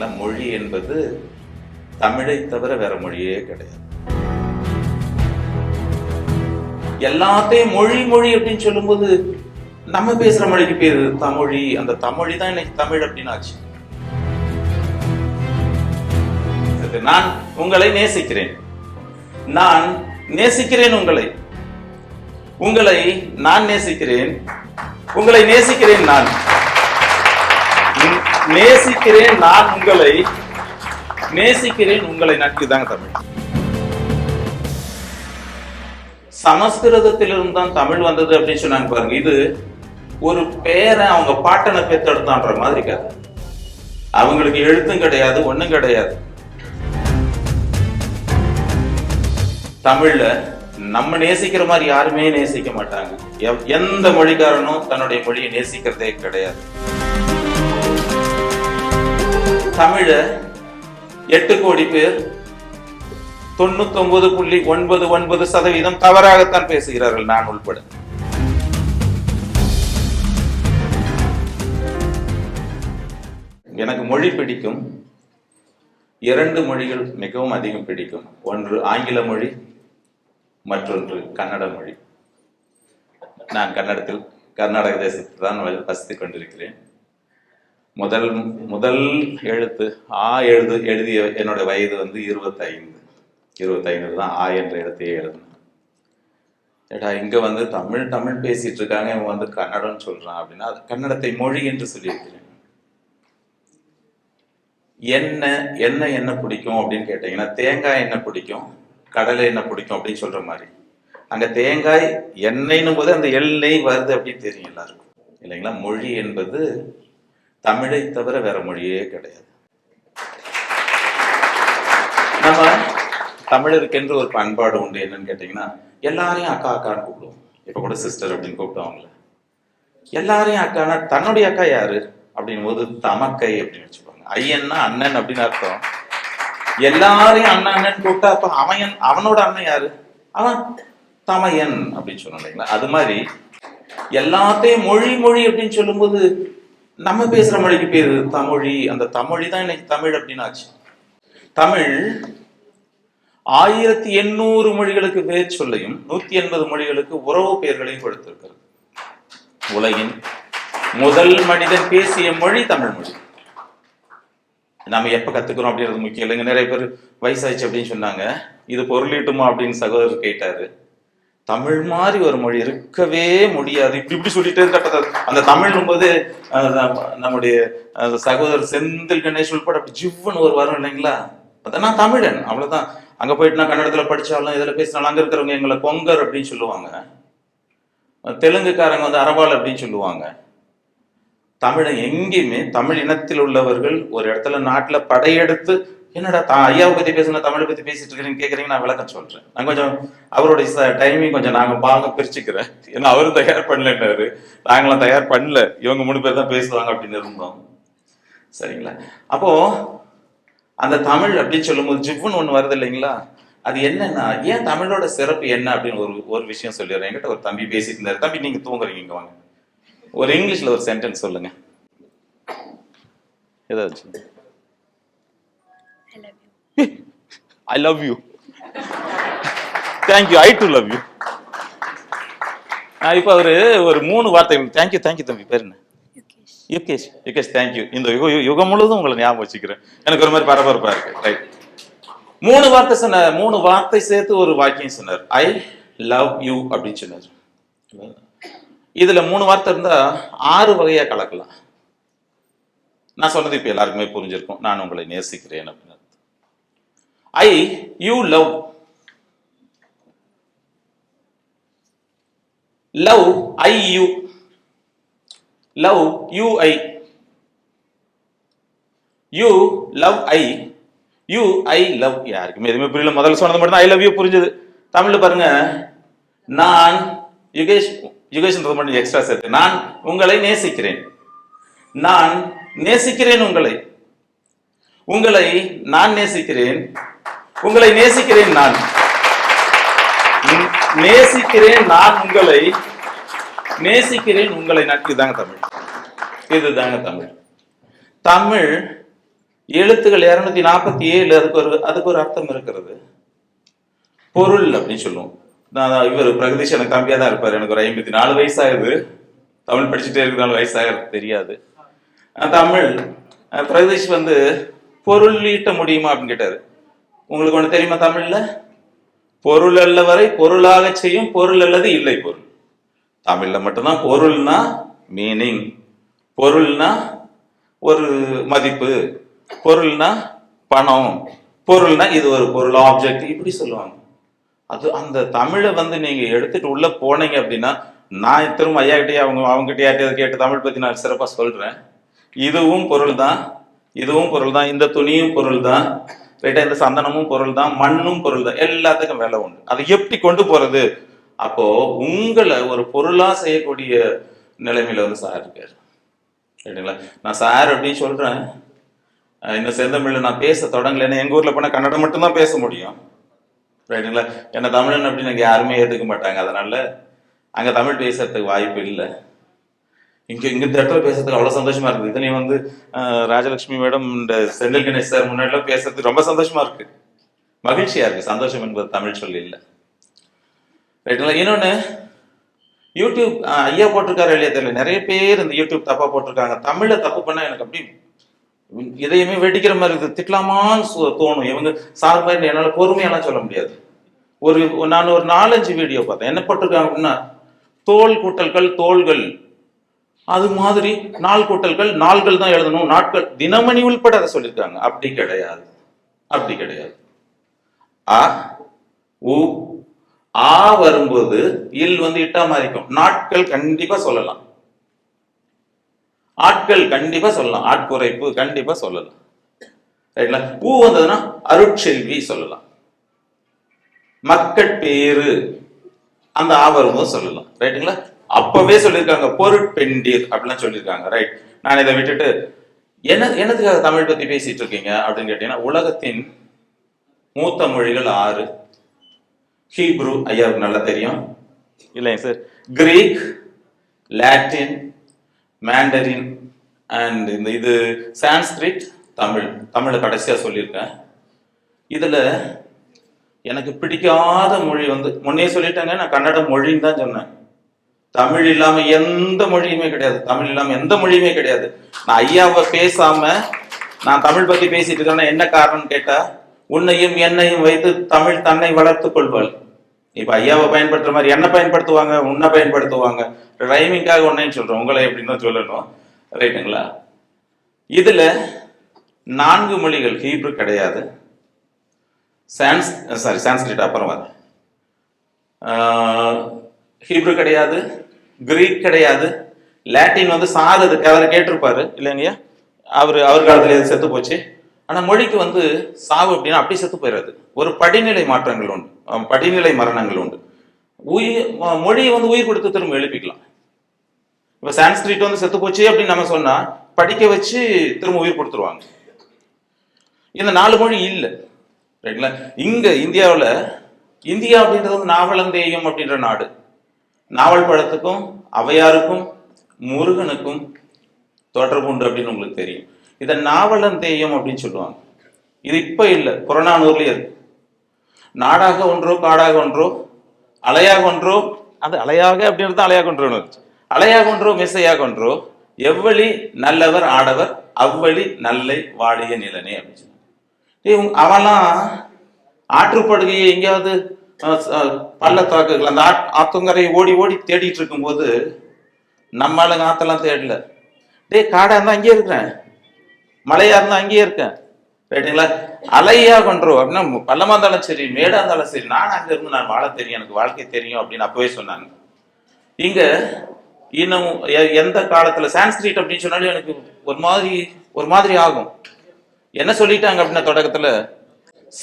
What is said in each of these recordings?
பார்த்தீங்களா மொழி என்பது தமிழை தவிர வேற மொழியே கிடையாது. எல்லாத்தையும் மொழி மொழி அப்படின்னு சொல்லும்போது நம்ம பேசுற மொழிக்கு பேரு தமிழி. அந்த தமிழி தான் இன்னைக்கு தமிழ் அப்படின்னு ஆச்சு நான் உங்களை நேசிக்கிறேன். நான் நேசிக்கிறேன் உங்களை. உங்களை நான் நேசிக்கிறேன். உங்களை நேசிக்கிறேன் நான். நேசிக்கிறேன் நான் உங்களை. நேசிக்கிறேன் உங்களை. நட்பு தாங்க தமிழ். சமஸ்கிருதத்திலிருந்து தான் தமிழ் வந்தது அப்படின்னு சொன்னாங்க பாருங்க. இது ஒரு பேரை அவங்க பாட்டனை பெத்தெடுத்தான்ற மாதிரி கதை. அவங்களுக்கு எழுத்தும் கிடையாது ஒண்ணும் கிடையாது. தமிழ்ல நம்ம நேசிக்கிற மாதிரி யாருமே நேசிக்க மாட்டாங்க. எவ்- எந்த மொழிக்காரனும் தன்னுடைய மொழியை நேசிக்கிறதே கிடையாது. தமிழை எட்டு கோடி பேர் தொண்ணூத்தி புள்ளி ஒன்பது ஒன்பது சதவீதம் தவறாகத்தான் பேசுகிறார்கள் நான் உள்பட. எனக்கு மொழி பிடிக்கும். இரண்டு மொழிகள் மிகவும் அதிகம் பிடிக்கும். ஒன்று ஆங்கில மொழி மற்றொன்று கன்னட மொழி. நான் கன்னடத்தில் கர்நாடக தேசத்தில் தான் வசித்துக் கொண்டிருக்கிறேன். முதல் முதல் எழுத்து ஆ எழுது எழுதிய என்னோட வயது வந்து இருபத்தைந்து. இருபத்தைந்து தான் ஆ என்ற எழுத்தையே எழுதினேன். ஏடா இங்க வந்து தமிழ் தமிழ் பேசிட்டு இருக்காங்க இவன் வந்து கன்னடம்னு சொல்றான் அப்படின்னா அது கன்னடத்தை மொழி என்று சொல்லியிருக்கிறேன். என்ன என்ன என்ன பிடிக்கும் அப்படின்னு கேட்டீங்கன்னா தேங்காய் என்ன பிடிக்கும் கடலை என்ன பிடிக்கும் அப்படின்னு சொல்ற மாதிரி. அங்கே தேங்காய் எண்ணெய்னும் போது அந்த எண்ணெய் வருது அப்படின்னு தெரியும் எல்லாருக்கும். இல்லைங்களா? மொழி என்பது தமிழை தவிர வேற மொழியே கிடையாது. நம்ம தமிழருக்கென்று ஒரு பண்பாடு உண்டு என்னன்னு கேட்டீங்கன்னா எல்லாரையும் அக்கா அக்கான்னு கூப்பிடுவோம். இப்ப கூட சிஸ்டர் அப்படின்னு கூப்பிடுவாங்களே எல்லாரையும் அக்கானா தன்னுடைய அக்கா யாரு? அப்படின் போது தமக்கை அப்படின்னு வச்சுப்பாங்க. ஐயன்னா அண்ணன் அப்படின்னு அர்த்தம். எல்லாரையும் அண்ணன் அண்ணன் கூப்பிட்டா அப்ப அவன் அவனோட அண்ணன் யாரு? அவன் தமையன் அப்படின்னு சொன்னோம் இல்லைங்களா? அது மாதிரி எல்லாத்தையும் மொழி மொழி அப்படின்னு சொல்லும்போது நம்ம பேசுற மொழிக்கு பேரு தமிழி. அந்த தமிழி தான் இன்னைக்கு தமிழ் அப்படின்னு ஆச்சு தமிழ் ஆயிரத்தி எண்ணூறு மொழிகளுக்கு பேர் சொல்லையும் நூத்தி எண்பது மொழிகளுக்கு உறவு பெயர்களையும் கொடுத்திருக்கிறது. உலகின் முதல் மனிதன் பேசிய மொழி தமிழ் மொழி. நாம எப்ப கத்துக்கிறோம் அப்படின்றது முக்கியம் இல்லைங்க. நிறைய பேர் வயசாச்சு அப்படின்னு சொன்னாங்க. இது பொருளீட்டுமா அப்படின்னு சகோதரர் கேட்டாரு. தமிழ் மாதிரி ஒரு மொழி இருக்கவே முடியாது. இப்படி இப்படி சொல்லிட்டே இருக்கப்ப அந்த தமிழும் போது நம்ம- நம்முடைய சகோதரர் செந்தில் கணேஷ் உள்பட அப்படி ஜிவ்வுன்னு ஒரு வரும் இல்லைங்களா? நான் தமிழன். அவ்வளவுதான். அங்க போயிட்டு நான் கன்னடத்துல படிச்சாலும் இதுல பேசினாலும் அங்க இருக்கிறவங்க எங்களை கொங்கர் அப்படின்னு சொல்லுவாங்க. தெலுங்குக்காரங்க வந்து அரவாள் அப்படின்னு சொல்லுவாங்க. தமிழன் எங்கேயுமே தமிழ் இனத்தில் உள்ளவர்கள் ஒரு இடத்துல நாட்டில் படையெடுத்து என்னடா தா ஐயாவை பத்தி பேசுன தமிழை பத்தி பேசிட்டு இருக்கிறேன்னு கேக்குறீங்க நான் விளக்கம் சொல்றேன். நான் கொஞ்சம் அவருடைய டைமிங் கொஞ்சம் நாங்க பாங்க பிரிச்சுக்கிறேன். ஏன்னா அவரும் தயார் பண்ணலன்னாரு. நாங்களாம் தயார் பண்ணல. இவங்க மூணு பேர் தான் பேசுவாங்க அப்படின்னு இருந்தோம். சரிங்களா? அப்போ அந்த தமிழ் அப்படின்னு சொல்லும்போது ஜிவ்வுன்னு ஒண்ணு வருது இல்லைங்களா? அது என்னன்னா ஏன் தமிழோட சிறப்பு என்ன அப்படின்னு ஒரு ஒரு விஷயம் சொல்லிடுறேன். என்கிட்ட ஒரு தம்பி பேசிட்டு இருந்தாரு. தம்பி நீங்க தூங்குறீங்க இங்க வாங்க. ஒரு இங்கிலீஷ்ல ஒரு சென்டென்ஸ் சொல்லுங்க. ஏதாச்சும் I love you thank you I do love you நான் இப்போ ஒரு ஒரு மூணு வார்த்தை தேங்க்யூ தேங்க்யூ தம்பி. பேர் என்ன. யுகேஷ். யுகேஷ். தேங்க்யூ இந்த யுக யுகம் முழுவதும் உங்களை ஞாபகம் வச்சுக்கிறேன். எனக்கு ஒரு மாதிரி பரபரப்பா இருக்கு. ரைட் மூணு வார்த்தை சொன்னார். மூணு வார்த்தை சேர்த்து ஒரு வாக்கியம் சொன்னார். ஐ லவ் யூ அப்படின்னு சொன்னார். இதுல மூணு வார்த்தை இருந்தா ஆறு வகையா கலக்கலாம். நான் சொன்னது இப்ப எல்லாருக்குமே புரிஞ்சிருக்கும். நான் உங்களை நேசிக்கிறேன் அப்படின்னு. I you love love I you love you I you love I you I love யாருக்குமே எதுவுமே புரியல. முதல்ல சொன்னது மட்டும் ஐ லவ் யூ புரிஞ்சது. தமிழ்ல பாருங்க நான் யுகேஷ் யுகேஷ்ன்றது மட்டும் எக்ஸ்ட்ரா சேர்த்து. நான் உங்களை நேசிக்கிறேன். நான் நேசிக்கிறேன் உங்களை. உங்களை நான் நேசிக்கிறேன். உங்களை நேசிக்கிறேன் நான். நேசிக்கிறேன் நான் உங்களை நேசிக்கிறேன் உங்களை நான். இதுதாங்க தமிழ். இதுதாங்க தமிழ். தமிழ் எழுத்துக்கள் இருநூத்தி நாற்பத்தி ஏழு அதுக்கு ஒரு அதுக்கு ஒரு அர்த்தம் இருக்கிறது. பொருள் அப்படின்னு சொல்லுவோம். நான் இவர் பிரகதீஷ் எனக்கு கம்மியாக தான் இருப்பார். எனக்கு ஒரு ஐம்பத்தி நாலு வயசாகுது. தமிழ் படிச்சுட்டே இருக்கிற வயசாகிறது தெரியாது. தமிழ் பிரகதீஷ் வந்து பொருள் ஈட்ட முடியுமா அப்படின்னு கேட்டாரு. உங்களுக்கு ஒண்ணு தெரியுமா தமிழ்ல? பொருள் அல்ல வரை பொருளாக செய்யும் பொருள் அல்லது இல்லை பொருள். தமிழ்ல மட்டும்தான் பொருள்னா மீனிங் பொருள்னா ஒரு மதிப்பு. பொருள்னா பணம். பொருள்னா இது ஒரு பொருள் ஆப்ஜெக்ட் இப்படி சொல்லுவாங்க. அது அந்த தமிழை வந்து நீங்க எடுத்துட்டு உள்ள போனீங்க அப்படின்னா நான் திரும்ப ஐயா கிட்டே அவங்க அவங்க கிட்டே கேட்டு தமிழ் பத்தி நான் சிறப்பா சொல்றேன். இதுவும் பொருள் தான் இதுவும் பொருள் தான் இந்த துணியும் பொருள் தான் ரைட்டா இந்த சந்தனமும் பொருள் தான் மண்ணும் பொருள் தான் எல்லாத்துக்கும் வேலை உண்டு. அதை எப்படி கொண்டு போறது? அப்போ உங்களை ஒரு பொருளா செய்யக்கூடிய நிலைமையில வந்து சார் இருக்காரு. ரைட்டுங்களா நான் சார் அப்படின்னு சொல்றேன். அஹ் இந்த செந்தமிழ்ல நான் பேச தொடங்கலைன்னா எங்கள் எங்க ஊர்ல போனா கன்னடம் மட்டும்தான் பேச முடியும். ரைட்டுங்களா என்ன தமிழன் அப்படின்னு அங்க யாருமே ஏத்துக்க மாட்டாங்க. அதனால அங்க தமிழ் பேசுறதுக்கு வாய்ப்பு இல்லை. இங்கே இங்கே இந்த இடத்துல பேசுறதுக்கு அவ்வளோ சந்தோஷமா இருக்குது. இத்தனை வந்து ராஜலட்சுமி மேடம் இந்த செந்தில் கணேஷ் சார் முன்னாடிலாம் பேசுறதுக்கு ரொம்ப சந்தோஷமா இருக்கு. மகிழ்ச்சியா இருக்கு. சந்தோஷம் என்பது தமிழ் சொல்லி இல்லை. ரைட்டுங்களா இன்னொன்னு யூடியூப் ஐயா போட்டிருக்காரு இல்லையா தெரியல. நிறைய பேர் இந்த யூடியூப் தப்பா போட்டிருக்காங்க. தமிழ்ல தப்பு பண்ணா எனக்கு அப்படி இதையுமே வெடிக்கிற மாதிரி இருக்குது. திட்டலாமான்னு தோணும். இவங்க சார் மாதிரி என்னால் பொறுமையெல்லாம் சொல்ல முடியாது. ஒரு நான் ஒரு நாலஞ்சு வீடியோ பார்த்தேன். என்ன போட்டிருக்காங்க அப்படின்னா தோல் கூட்டல்கள் தோள்கள். அது மாதிரி நாள் கூட்டல்கள் நாள்கள் தான் எழுதணும் நாட்கள். தினமணி உள்பட அதை சொல்லியிருக்காங்க. அப்படி கிடையாது. அப்படி கிடையாது. ஆ உ ஆ வரும்போது இல் வந்து இட்டா மாறிக்கும். நாட்கள் கண்டிப்பா சொல்லலாம். ஆட்கள் கண்டிப்பா சொல்லலாம். ஆட்குறைப்பு கண்டிப்பா சொல்லலாம். ரைட்ல? பூ வந்ததுன்னா அருட்செல்வி சொல்லலாம். மக்கட்பேறு. அந்த ஆ வரும்போது சொல்லலாம். ரைட்டுங்களா? அப்பவே சொல்லியிருக்காங்க பொருட்பெண்டீர் அப்படிலாம் சொல்லியிருக்காங்க ரைட் நான் இதை விட்டுட்டு என்ன என்னதுக்காக தமிழ் பத்தி பேசிட்டு இருக்கீங்க அப்படின்னு கேட்டீங்கன்னா உலகத்தின் மூத்த மொழிகள் ஆறு. ஹீப்ரு ஐயாவுக்கு நல்லா தெரியும். இல்லைங்க sir. Greek Latin Mandarin and இந்த இது சான்ஸ்கிரிட் தமிழ். தமிழை கடைசியாக சொல்லியிருக்கேன். இதில் எனக்கு பிடிக்காத மொழி வந்து முன்னே சொல்லிட்டேங்க நான் கன்னட மொழின்னு தான் சொன்னேன். தமிழ் இல்லாம எந்த மொழியுமே கிடையாது. தமிழ் இல்லாம எந்த மொழியுமே கிடையாது. நான் ஐயாவை பேசாம நான் தமிழ் பத்தி பேசிட்டு இருக்கேன்னா என்ன காரணம் கேட்டா உன்னையும் என்னையும் வைத்து தமிழ் தன்னை வளர்த்துக் கொள்வாள். இப்ப ஐயாவை பயன்படுத்துற மாதிரி என்ன பயன்படுத்துவாங்க உன்னை பயன்படுத்துவாங்க. ரைமிங்காக ஒன்னையும் சொல்றோம் உங்களை எப்படின்னு சொல்லணும். ரைட்டுங்களா இதுல நான்கு மொழிகள் ஹீப்ரு கிடையாது. சான்ஸ் சாரி சான்ஸ்கிரிட் அப்புறம் வரேன் ஹீப்ரு கிடையாது கிரீக் கிடையாது. லாட்டின் வந்து சாததுக்கு அவர் கேட்டிருப்பாரு இல்லைங்கய்யா? அவர் அவர் காலத்துல எது செத்து போச்சு. ஆனா மொழிக்கு வந்து சாவு அப்படின்னா அப்படி செத்து போயிடாது ஒரு படிநிலை மாற்றங்கள் உண்டு. படிநிலை மரணங்கள் உண்டு. உயிர் மொழியை வந்து உயிர் கொடுத்து திரும்ப எழுப்பிக்கலாம். இப்போ சான்ஸ்கிரிட் வந்து செத்து போச்சு அப்படின்னு நம்ம சொன்னா படிக்க வச்சு திரும்ப உயிர் கொடுத்துருவாங்க. இந்த நாலு மொழி இல்லை. ரைட்டுங்களா இங்க இந்தியாவில் இந்தியா அப்படின்றது வந்து நாவலந்தேயம் அப்படின்ற நாடு. நாவல் பழத்துக்கும் அவையாருக்கும் முருகனுக்கும் தொடர்பு உண்டு அப்படின்னு உங்களுக்கு தெரியும். இதை நாவலன் தெய்யம் அப்படின்னு சொல்லுவாங்க. இது இப்போ இல்லை புறநானூர்லேயே இருக்கு. நாடாக ஒன்றோ காடாக ஒன்றோ அலையாக ஒன்றோ அது அலையாக அப்படின்றது அலையாக ஒன்றோன்னு இருந்துச்சு அலையாக ஒன்றோ மிசையாக ஒன்றோ எவ்வழி நல்லவர் ஆடவர் அவ்வழி நல்லை வாழிய நிலனே அப்படின்னு சொன்னாங்க. டேய், அவன்லாம் ஆற்றுப்படுகையை எங்கேயாவது பள்ளத்தாக்குகள் அந்த ஆத்- ஆத்தங்கரையை ஓடி ஓடி தேடிட்டு இருக்கும்போது நம்ம ஆளுங்க ஆத்தெல்லாம் தேடல. டேய் காடா இருந்தா அங்கேயே இருக்கிறேன் மலையா இருந்தா அங்கேயே இருக்கேன். ரைட்டுங்களா அலையா கொன்றோம் அப்படின்னா பள்ளமா இருந்தாலும் சரி மேடா இருந்தாலும் சரி நான் அங்க இருந்து நான் வாழ தெரியும் எனக்கு வாழ்க்கை தெரியும் அப்படின்னு அப்பவே சொன்னாங்க. இங்க இன்னும் எந்த காலத்துல சான்ஸ்கிரிட் அப்படின்னு சொன்னாலும் எனக்கு ஒரு மாதிரி ஒரு மாதிரி ஆகும். என்ன சொல்லிட்டாங்க அப்படின்னா தொடக்கத்துல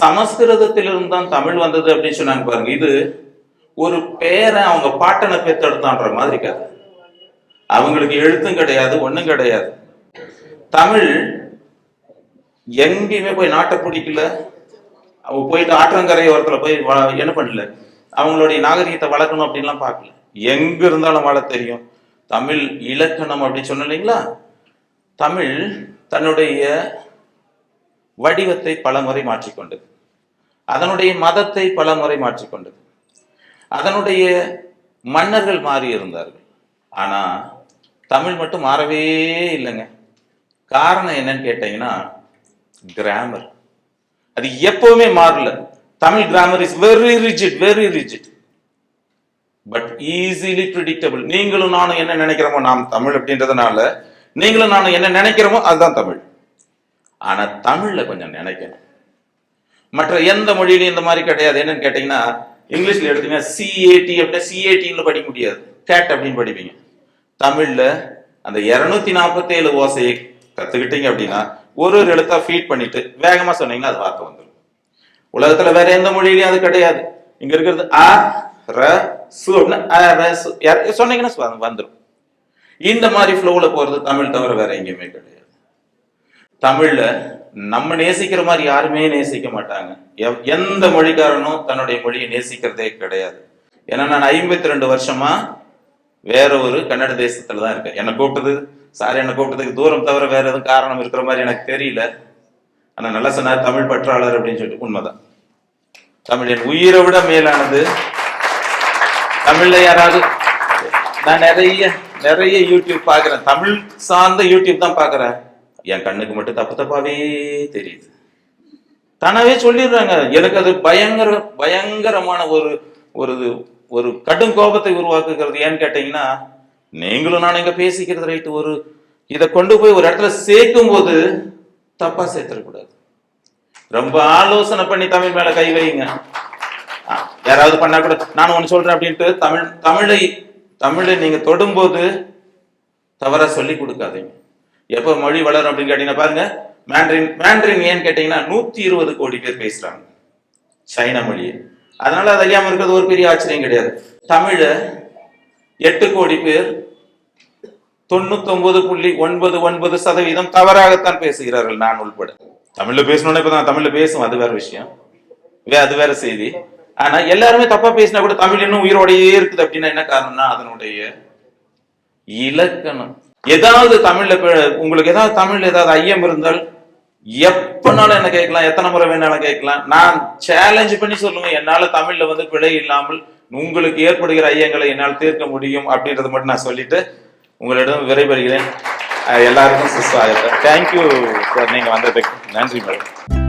சமஸ்கிருதத்திலிருந்து தான் தமிழ் வந்தது அப்படின்னு சொன்னாங்க பாருங்க. இது ஒரு பேரை அவங்க பாட்டனை பெத்தெடுத்தான்ற மாதிரி கதை. அவங்களுக்கு எழுத்தும் கிடையாது ஒன்றும் கிடையாது. தமிழ் எங்கேயுமே போய் நாட்டை பிடிக்கல. அவங்க போயிட்டு ஆற்றங்கரை ஓரத்தில் போய் என்ன பண்ணல? அவங்களுடைய நாகரிகத்தை வளர்க்கணும் அப்படின்லாம் பார்க்கல. எங்க இருந்தாலும் வாழ தெரியும். தமிழ் இலக்கணம் அப்படின்னு சொன்ன இல்லைங்களா? தமிழ் தன்னுடைய வடிவத்தை பலமுறை மாற்றிக்கொண்டது. அதனுடைய மதத்தை பலமுறை மாற்றிக்கொண்டது. அதனுடைய மன்னர்கள் மாறி இருந்தார்கள் ஆனால் தமிழ் மட்டும் மாறவே இல்லைங்க. காரணம் என்னன்னு கேட்டீங்கன்னா கிராமர் அது எப்பவுமே மாறல. Tamil grammar is very rigid very rigid but easily predictable நீங்களும் நானும் என்ன நினைக்கிறோமோ நாம் தமிழ் அப்படின்றதுனால நீங்களும் நானும் என்ன நினைக்கிறோமோ அதுதான் தமிழ். ஆனா தமிழ்ல கொஞ்சம் நினைக்கணும். மற்ற எந்த மொழியிலையும் இந்த மாதிரி கிடையாது. என்னன்னு கேட்டீங்கன்னா இங்கிலீஷ்ல எடுத்தீங்கன்னா சிஏடி அப்படின்னா சிஏடின்னு படிக்க முடியாது. கேட் அப்படின்னு படிப்பீங்க. தமிழ்ல அந்த இருநூத்தி நாற்பத்தேழு ஓசையை கத்துக்கிட்டீங்க அப்படின்னா ஒரு ஒரு எழுத்தா ஃபீட் பண்ணிட்டு வேகமா சொன்னீங்கன்னா அது வார்த்தை வந்துடும் உலகத்துல வேற எந்த மொழியிலையும் அது கிடையாது. இங்க இருக்கிறது ஆ ர சு அப்படின்னா சொன்னீங்கன்னா வந்துடும் இந்த மாதிரி ஃப்ளோவில் போறது தமிழ் தவிர வேற எங்கேயுமே கிடையாது. தமிழ்ல நம்ம நேசிக்கிற மாதிரி யாருமே நேசிக்க மாட்டாங்க. எவ்- எந்த மொழிக்காரனும் தன்னுடைய மொழியை நேசிக்கிறதே கிடையாது. ஏன்னா நான் ஐம்பத்தி ரெண்டு வருஷமா வேற ஒரு கன்னட தேசத்துல தான் இருக்கேன். என்னை கூப்பிட்டது சார் என்னை கூப்பிட்டதுக்கு தூரம் தவிர வேற எதுவும் காரணம் இருக்கிற மாதிரி எனக்கு தெரியல. ஆனா நல்லா சொன்னார் தமிழ் பற்றாளர் அப்படின்னு சொல்லிட்டு. உண்மைதான். தமிழ் என் உயிரை விட மேலானது தமிழ்ல யாராவது நான் நிறைய நிறைய யூடியூப் பாக்குறேன் தமிழ் சார்ந்த யூடியூப் தான் பாக்குறேன் என் கண்ணுக்கு மட்டும் தப்பு தப்பாவே தெரியுது. தானாவே சொல்லிடுறாங்க. எனக்கு அது பயங்கர பயங்கரமான ஒரு ஒரு ஒரு கடும் கோபத்தை உருவாக்குகிறது. ஏன்னு கேட்டீங்கன்னா நீங்களும் நான் இங்க பேசிக்கிறது ரைட்டு ஒரு இதை கொண்டு போய் ஒரு இடத்துல சேர்க்கும் போது தப்பா சேர்த்துடக்கூடாது. ரொம்ப ஆலோசனை பண்ணி தமிழ் மேல கை வைங்க. யாராவது பண்ணா கூட நான் ஒன்று சொல்றேன் அப்படின்ட்டு தமிழ் தமிழை தமிழை நீங்க தொடும்போது தவறா சொல்லி கொடுக்காதீங்க. எப்போ மொழி வளரும் அப்படின்னு கேட்டீங்கன்னா பாருங்க. மேண்ட்ரின் மேண்ட்ரின் ஏன்னு கேட்டீங்கன்னா நூத்தி இருபது கோடி பேர் பேசுறாங்க. சைனா மொழியை. அதனால அது அறியாமல் இருக்கிறது ஒரு பெரிய ஆச்சரியம் கிடையாது. தமிழ எட்டு கோடி பேர் தொண்ணூத்தொன்பது புள்ளி ஒன்பது ஒன்பது சதவீதம் தவறாகத்தான் பேசுகிறார்கள் நான் உள்பட. தமிழ்ல பேசணும்னா இப்பதான் தமிழ்ல பேசும் அது வேற விஷயம். வே அது வேற செய்தி. ஆனா எல்லாருமே தப்பா பேசினா கூட தமிழ் இன்னும் உயிரோடையே இருக்குது அப்படின்னா என்ன காரணம்னா அதனுடைய இலக்கணம். ஏதாவது தமிழ்ல உங்களுக்கு ஏதாவது தமிழ்ல ஏதாவது ஐயம் இருந்தால் எப்பனாலும் என்ன கேட்கலாம்? எத்தனை முறை வேணாலும் கேட்கலாம்? நான் சேலஞ்ச் பண்ணி சொல்லுவேன் என்னால தமிழ்ல வந்து பிழை இல்லாமல் உங்களுக்கு ஏற்படுகிற ஐயங்களை என்னால் தீர்க்க முடியும் அப்படின்றத மட்டும் நான் சொல்லிட்டு உங்களிடம் விரைபெறுகிறேன் எல்லாருக்கும் சிஸ்வாயத்தை தேங்க்யூ சார் நீங்க வந்ததுக்கு. நன்றி மேடம்